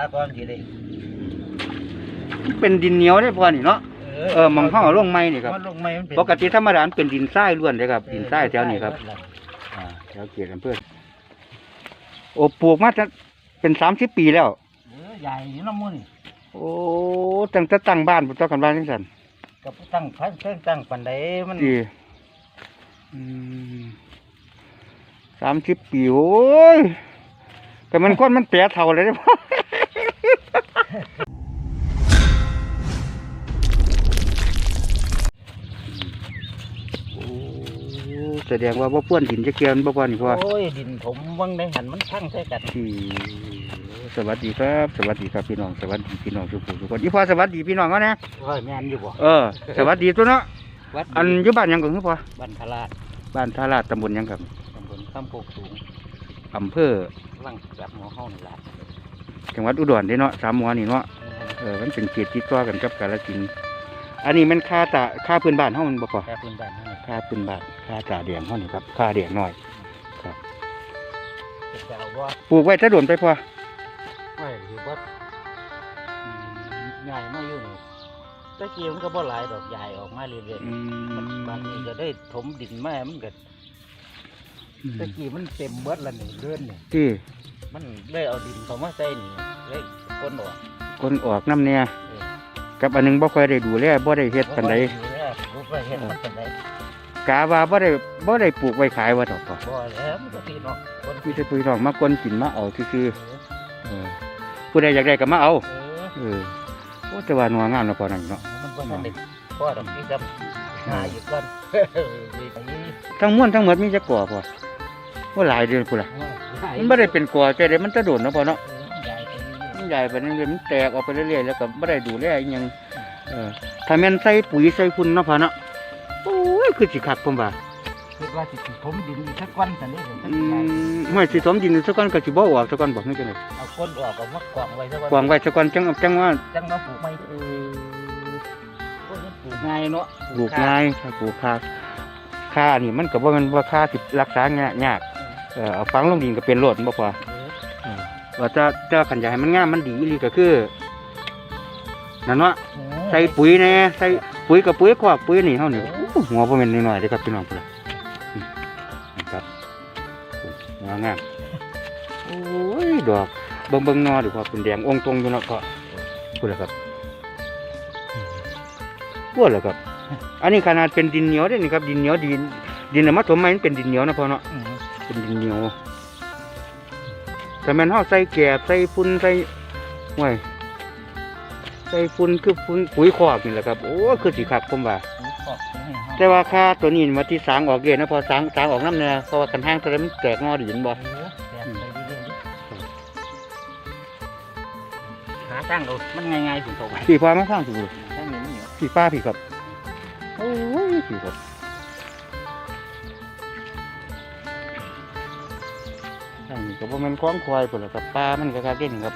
าก่อนสิได้เป็นดินเหนียวได้พอนี่เนาะเออหมองเฮาเอาลงไม้นี่ครับมันลงไม้มันเป็นปกติธรรมดามันเป็นดินทรายล้วนเลยครับดินทรายแถวนี้ครับอ่าแถวเกียรติอำเภอโอ้ปลูกมาจะเป็นสามสิบปีแล้วเออใหญ่อยู่น้ำมันโอ้ตั้งแต่ตั้งบ้านบ่ต้องกันบ้านจังซั่นกับตั้งพันเครื่องตั้งปันไดมันดีสามสิบปีโอ้ยแต่มันคนมันแปรเท่าเลยเด้อพ่อโอ้ แสดงว่าบ่พ้วนดินจะเกียนบ่พ้วนนี่พ่อโอ้ยดินผมวังได้หันมันทั้งใส่กันที่สวัสดีครับ สวัสดีครับพี่น้องสวัสดีพี่น้องทุกผู้ทุกคนอีพ่อสวัสดีพี่น้องเขานะร้อยแม่นอยู่บ่เออสวัสดีตัวเนาะวัดอันอยู่บ้านหยังก่อนคือพ่อบันทลาดบ้านท่าลาดตำบลหยังครับตำบลข้ามโคกสูงอำเภอวังแบบหัวห้องนี่ล่ะ จังหวัดอุดรเด้เนาะสามหมอนี่เนาะเออมันเป็นเขตติดต่อกันกับกาฬสินธุ์อันนี้มันค่าตาค่าพื้นบ้านเฮามันบ่พอแค่พื้นบ้านเท่านั้นค่าพื้นบ้านค่าตาเดียงเฮานี่ครับ ค่าเดียงน้อย จะเอาว่าปลูกไว้ถ้าโดนไปพอไม่อยู่ว่าใหญ่มาอยู่นี่ตะกี้มันก็บ่หลายดอกใหญ่ออกมาเรื่อยอืๆมันมบางทีก็ได้ถมดินมามันก็ตะกี้มันเต็มเบิดละนี่เดือนนี่ที่มันเลยเอาดินเข้ามาใส่นี่ เลยคนออกคนออกน้ำเนี่ยเออกับอันหนึงบ่ค่อยได้ดูแลบ่ได้เฮ็ดปานใดรู้ไปเห็นมันเป็นไดกาว่าบ่ได้บ่ได้ปลูกไว้ขายว่าดอกพอบ่แล้วมันก็พี่น้องคนมีแต่พี่น้องมากวนกินมาเอาซื่อเออๆเออผู้ใดอยากได้ก็มาเอาเออเออโอ้แต่ว่าหนัวงามเนาะพอนั่นเนาะมันบ่ทันได้พ่อดอกพี่จำหาอยู่ก่อนเออนี่ทั้งม้วนทั้งหมดมีจักก่อพอว่าหลายเดือนพุ่นล่ะมันไม่ได้เป็นกลัวแต่เดี๋ยวมันจะโดดนะพอเนาะใหญ่ไป มันใหญ่ไปเรื่อยๆมันแตกออกไปเรื่อยๆแล้วก็ไม่ได้ดูแลอิหยังเออถ้าแม่นใส่ปุ๋ยใส่ฝุ่นเนาะพอเนาะโอ้ยคือสิคักผมว่าคิดว่าสิผมดินอีกสักวันแต่นี่เดี๋ยวอืสักใหญ่มห้อยสิสมดินสักก้อนก็สิบ่ออกสักก้อนบอกนี่จังได๋เอาคนออกก็มากวางไว้สักวันกวางไว้สักก้อนจังจังว่าจังมาปลูกไม่เออโอ้ยมันปลูกง่ายเนาะปลูกง่ายถ้าปลูกค่าค่านี่มันก็บ่แม่นว่าค่าสิรักษายากยากเออเอาฝังลงดินก็เป็นโลดบ่พอเออ ว่าจะจะขันอยากให้มันงามมันดีอีหลีก็คือนั่นเนาะโอ้ใส่ปุ๋ยแน่ใส่ปุ๋ยกับปุ๋ยคอกปุ๋ยนี่เฮานี่โอ้หัวบ่แม่นน้อยๆเด้อครับพี่น้องพุ่นล่ะอืมนะครับหัวงามโอ้ยดอกเบิ่งเบิ่งๆหนอดูว่าเป็นแดงองค์ตรงอยู่เนาะก็พุ่นล่ะครับพุ่นล่ะครับ อันนี้ขนาดเป็นดินเหนียวเด้นี่ครับ ดินเหนียวดินดินน่ะมาถมใหม่มันเป็นดินเหนียวนะพ่อเนาะอืมเป็นดินเหนียว แต่แมันเฮาใส่แกบใส่ฝุ่นใส่ห้วยใส่ฝุ่นคือฝุ่นปุ๋ยคอกนี่แหละครับ โอ้คือสิคักผมว่าปลูกขอบตรงนี้ครับแต่ว่าค่าตัวนี้มาที่สางออกเย็นนะพอสางสางออกน้ำเนี่ยเพราะว่ากันห้างตัวนั้นมันแตกงอดีเห็นบ่เออแปลกไปเรื่อยๆหาตั้งเอามันง่ายๆถึงตรงไหนพี่พามาข้างถูกตั้งนี้มันเหนียวพี่ป้าพี่ครับโอ้ยพี่ครับ ก็บ่แม่นคล้องควายพุ่นล่ะครับป้ามันก็คักเด่นครับ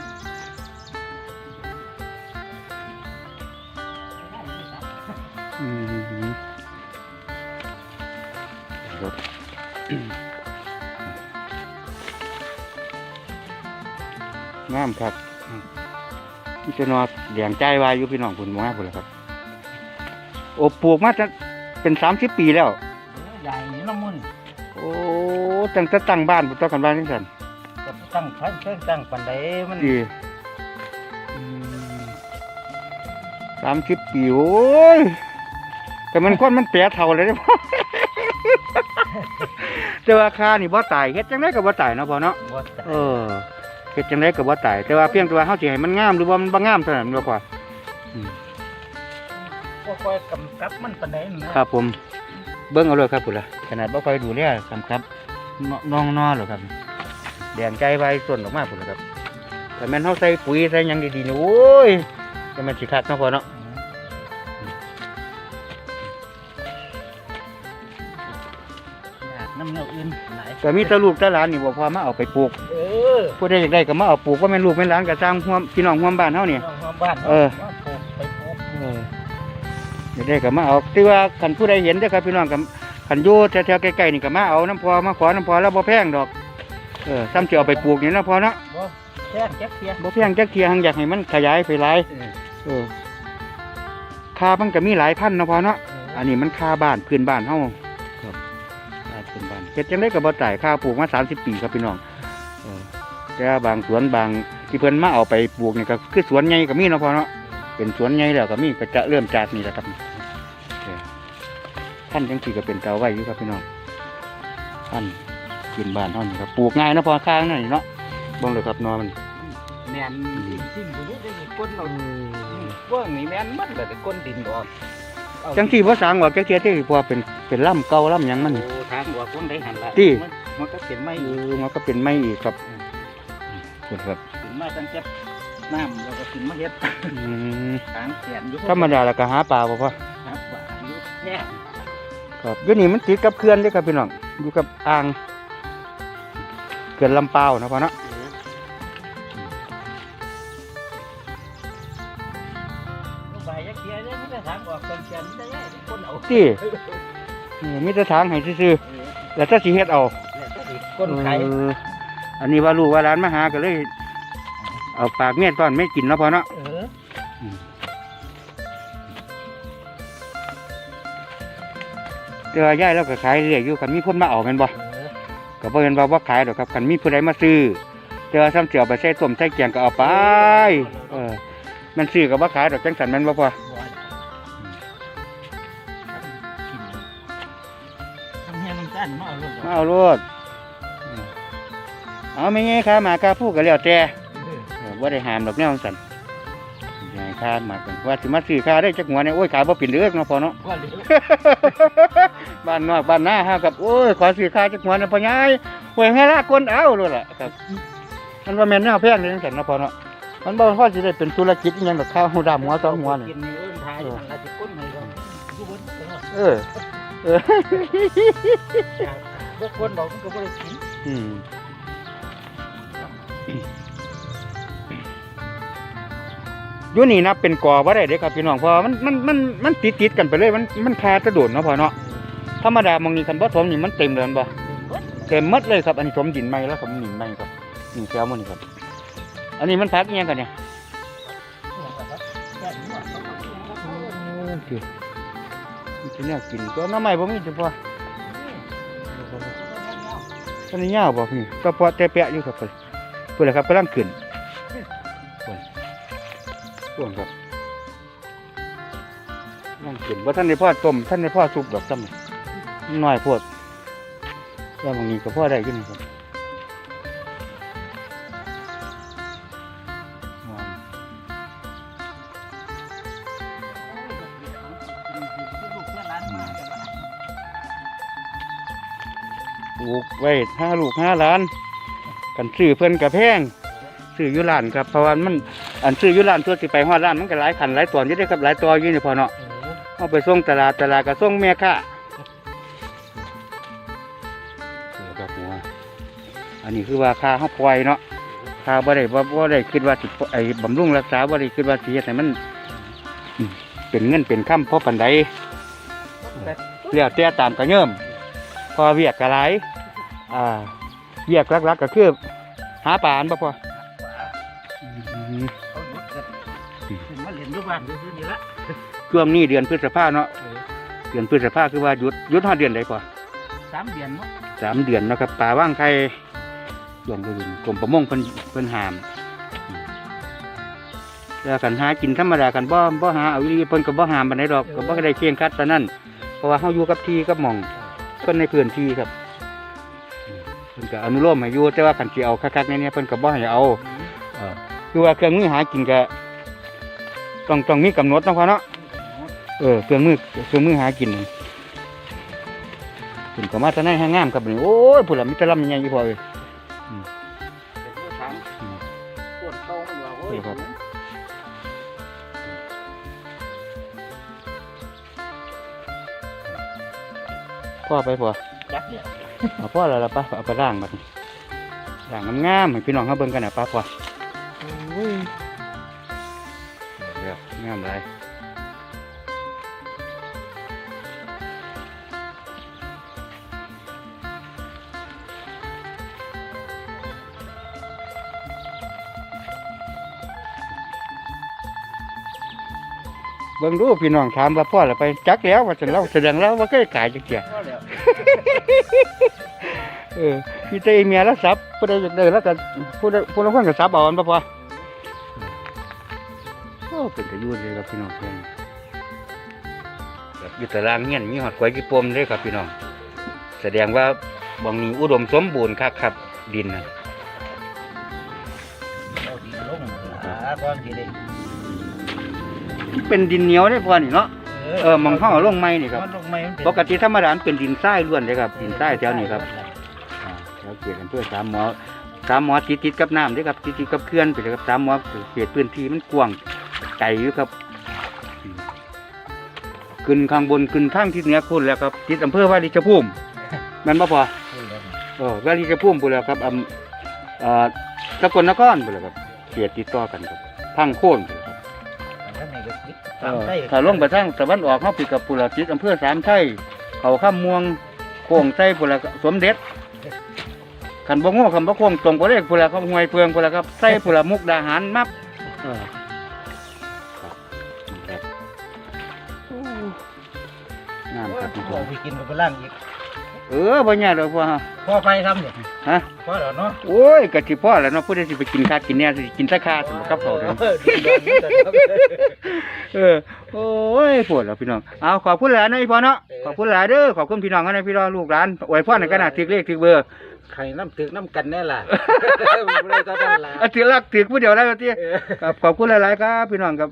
อืมครับงามครับพี่จะนอเลี้ยงใจไว้อยู่พี่น้องคุณมาพุ่นล่ะครับโอ้ปลูกมาจะเป็นสามสิบปีแล้วเออใหญ่นี่น้ำมันโอ้ตั้งแต่ตั้งบ้านบุตรกันบ้านนี่สันก็ ตั้งพันเครื่องตั้งปันไดมันดีสามสิบปีโอ้ยแต่มันคนมันแปรเท่าเลยเด้อพ่อแต่ว่าค่านี่บ่ตายเฮ็ดจังไดก็บ่ตายเนาะพ่อเนาะบ่เออเฮ็ดจังไดก็บ่ตายแต่ว่าเพียงแต่ว่าเฮาสิให้มันงามหรือว่ามันบ่งามเท่านั้นเนาะพ่ออืมบ่ค่อยกำกับมันปันไดนะครับผมเบิ่งเอาเลยครับพุ่นล่ะขนาดบ่ค่อยดูแลกำกับน้องๆหรอกครับ แดงใจไว้ส่วนออกมาพุ่นล่ะครับแต่แม่นเฮาใส่ปุ๋ยใส่หยังดีๆนี่โอ้ยจะมันสิคักเนาะพ่อเนาะอยากน้ำเนื้ออื่นไหนก็มีแตะลูกแตะหลานนี่บ่พอมาเอาไปปลูกเออผู้ใดอยากได้ก็มาเอาปลูกว่าแม่นลูกแม่นหลานก็สร้างร่วมพี่น้องร่วมบ้านเฮานี่น้องมาบ้านเออมาปลูกไปปลูกเอออยากได้ก็มาเอาที่ว่าคันผู้ใดเห็นเด้อครับพี่น้องก็คันอยู่แถวๆใกล้ๆนี่ก็มาเอาน้ำพอมาขอน้ำพอแล้วบ่แพงดอก เออซ้ำสิเอาไปปลูกนี่นะพอเนาะบ่แพงจักเทียบ่เพียงจักเทียหังอยากให้มันขยายไปหลายเออเออค่ามันก็มีหลายพันเนาะพอเนาะอันนี้มันค่าบ้านพื้นบ้านเฮาครับค่าพื้นบ้านเฮ็ดจังได๋ก็บ่จ่ายค่าปลูกมา30ปีครับพี่น้องเออแต่ว่าบางสวนบางที่เพิ่นมาเอาไปปลูกนี่ก็คือสวนใหญ่ก็มีเนาะพอเนาะเป็นสวนใหญ่แล้วก็มีก็จะเริ่มจากนี่แหละครับเออท่านจังซี่ก็เป็นเตาไว้อยู่ครับพี่น้องท่าน กินบ้านเฮานี่ครับปลูกง่ายเนาะพอข้างนั่นนี่เนาะเบิ่งเลยครับเนอมันแม่นจริงๆบ่รู้ได้มีก้นเราเบิ่งนี่แม่นมันเลยแต่ก้นดินออกเอาจังซี่บ่สร้างว่าจักเทียที่พอเป็นเป็นล่ำเก่าล่ำหยังมันโอ้ทางออกก้นได้หันละติมันมันก็เป็นไม้เออมันก็เป็นไม้อีกครับคุณครับขึ้นมาตั้งแต่น้ำแล้วก็ขึ้นมาเฮ็ดอืมทางแขนอยู่ธรรมดาแล้วก็หาปลาบ่พอครับว่าอยู่แย่ครับอยู่นี่มันติดกับเขื่อนเด้อครับพี่น้องอยู่กับอ่าง เขื่อนลำเปาวนะพ่อเนาะใบยักษ์เกียร์เนี่ยมันจะทางออกเป็นแขนได้ยังก้นเอาที่มีแต่ทางให้ซื่อๆแล้วถ้าสิเฮ็ดเอาแล้วก็สิก้นไข่เอออันนี้ว่าลูกว่าร้านมาหาก็เลย เอาปากเมียตอนไม่กินเนาะพ่อเนาะเออแต่ว่าย่ายเราก็ขายเรื่อยอยู่คันมีคนมาเอาแม่นบ่เออ ก็บ่เห็นว่าบ่ขายดอกครับคันมีผู้ใดมาซื้อแต่ว่าซ้ำเสียวไปใส่ต้มใส่แกงก็เอาไปเออมันซื้อก็บ่ขายดอกจังสันแม่นบ่พอบ่ได้ทำให้มันสั้นมาเอาลูกมาเอาโลดเออเอาไม่ไงค่าหมาค่าผู้ก็แล้วแต่เออบ่ได้ห้ามดอกแนวจังซั่นยายค่าหมากันว่าสิมาซื้อค่าได้จักหัวเนี่ยโอ้ยขายบ่เป็นเด้อเนาะพอเนาะว่าเลย บ้านนอกบ้านนาฮะกับโอ้ยขอซื้อค่าจักหัวเนี่ยพ่อใหญ่โอ้ยให้ละคนเอาโลดล่ะครับ มันว่าแม่นแนวแพงเลยจังซั่นเนาะพอเนาะมันบ่พอสิได้เป็นธุรกิจอีหยังดอกข้าวหูดำหัวสองหัวนี่กินนี่เอิ้นทายอันละสิก้นให้เราอยู่บนเนาะเออเออบ่ก้นดอกมันก็บ่ได้กินอืมอยู่นี่นับเป็นกอบ่ได้เด้ครับพี่น้องเพราะว่ามันมันมันมันติดติดๆกันไปเลยมันมันคาตะโดดเนาะพ่อเนาะ ธรรมดาบางนี้คันบ่ถมนี่มันเต็มเลยบ่เต็มหมดเลยครับอันนี้ถมดินใหม่แล้วครับดินใหม่ครับนี่แซวมันนี่ครับ อันนี้มันพักยังกันเนี่ยคือมันสิแนวกินตัวหน้ำใหม่บ่มีจังพ่อตัวนี้ยาวบ่พี่ตัวปอแต่แปะอยู่ครับเพิ่นเพิ่นแหละครับกำลังขึ้นเพิ่นเพิ่นครับกำลังขึ้นบ่ทันได้พ่อต้มทันได้พ่อสุกดอกซ้ำ นี่มันน้อยโพดแต่บางนี้ก็พ่อได้อยู่นี่ครับปลูกไว้ห้าลูกห้าล้าน กันซื้อเพิ่นกระแพงซื้ออยุลานครับเพราะว่ามันอันซื้ออยุลานตัวสิไปฮอดร้านมันก็หลายขันหลายตอนอยู่เด้ครับหลายตัวอยู่นี่พอเนาะเอาไปส่งตลาดตลาดก็ส่งแม่ค้า อันนี้คือว่าค่าเฮาปล่อยเนาะค่าบ่ได้บ่บ่ได้คิดว่าสิไอ้บำรุงรักษาบ่ได้คิดว่าสิเฮ็ดให้มันอืมเป็นเงินเป็นคำเพราะปานใดแล้วแต่ตามกระเยิมพอเวียกกะไรอ่าเวียกลักๆก็คือหาปลาอันบ่พออืมเขาหยุดกันถึงมาเล่นอยู่บ้านซื่อๆนี่ละช่วงนี้เดือนพฤษภาเนาะเดือนพฤษภาคือว่าหยุดหยุดห้าเดือนใดพอสามเดือนเนาะสามเดือนเนาะครับปลาว่าง ไข่ช่วงฤดูกรมประมงเพิ่นเพิ่นหามแล้วกันหากินธรรมดากันบ่บ่หาเอาอีหลีเพิ่นก็บ่หามปานใดดอกก็บ่ได้เคียงคัดปานนั้นเพราะว่าเฮาอยู่กับที่กับหม่องเพิ่นในพื้นที่ครับเพิ่นก็อนุโลมให้อยู่แต่ว่าคันสิเอาคักๆในนี้เพิ่นก็บ่ให้เอาเออคือว่าเครื่องมือหากินก็ต้องต้องมีกำหนดเนาะพ่อเนาะเออเครื่องมือเครื่องมือหากินนี่เพิ่นก็มาแตะในห้างงามครับนี่โอ้ยพุ่นล่ะมีแต่ลำใหญ่อยู่พ่อเอ้ย พ่อไปพ่อจักเนี่ยเอาพ่อแล้วล่ะป้าเอาไปล้างบัดนี้ล้างงามๆให้พี่น้องเขาเบิ่งกันนะป้าพ่อ บิ่งดูพี่น้องถามว่าพ่อละไปจักแล้วว่าฉันเล่าแสดงแล้วว่าเคยขายจักเที่ยเออมีแต่เมียแล้วซับผู้ใดอยากได้แล้วก็ผู้ใดผู้ละคนก็ซับเอาอันบ่พอโอ้เป็นตะยูนเลยครับพี่น้องเพื่อนครับอยู่ตารางเงี้ยมีหอดกล้วยกี่ปมเลยครับพี่น้อง แสดงว่าบางนี้อุดมสมบูรณ์คักครับดินนะเอาดีลงหาก่อนสิได้ เป็นดินเหนียวได้พอนี่เนาะเออมองห้องเอาลงไม้นี่ครับมันลงไม้มันเป็นปกติธรรมดามันเป็นดินทรายล้วนเลยครับ ดินทรายแถวนี้ครับอ่าแถวเขตอำเภอสามหมอสามหมอติดติดๆกับน้ำเด้วยครับติดติดๆกับเขื่อนไปเลยครับสามหมอเขตพื้นที่มันกว้างไกลอยู่ครับอืมขึ้นข้างบนขึ้นทางทิศเหนือคุณแล้วครับติดอำเภอวาริชภูมิแมันบ่พอเออวาริชภูมิพุ่นแล้วครับอำเอ่อสกลนครพุ่นแล้วครับเขตติดต่อกันครับทางโค่นพุ่น ครับท่านนี่ก็คิดเอตามอใต้ถ้าลงไปทางตะวันออกเขาปิดกับปุระจิตอำเภอสามไทยเขาข้ามม่วงโค้งไส้ปุระสมเด็จขันบ่โง่ขันบ่โค้งตรงก็เลขปุระเขาหวยเพืองปุระครับไส้ปุระมุกดาหารมับเออครับครับโอ้งามครับพี่พน้อองไปกินกับไปล่างอีกเออบ่ยากดอกพ่อฮะพอไปทำเนี่ยฮะพอแล้วเนาะโอ้ยกะสิพ่อแล้วเนาะผู้ใดสิไปกินข้าวกินแหน่สิกินแตะคาสมกับเขาวเด้อออดีดอนนี่แต่ครับเออโอ้ยปวดแล้วพี่น้องเอาขอบคุณหลานนะอีพ่อเนาะขอบคุณหลานเด้อขอบคุณพี่น้องกันนะพี่น้องลูกหลานอวยพรในขนาดถึกเลขถึกเบอร์ใครน้ำตึกน้ำกันแน่ล่ะไม่ได้ตอนนั้นล่ะเอาถือลักถือผู้เดียวแล้วที่เออ ครับขอบคุณหลายๆครับพี่น้องครับ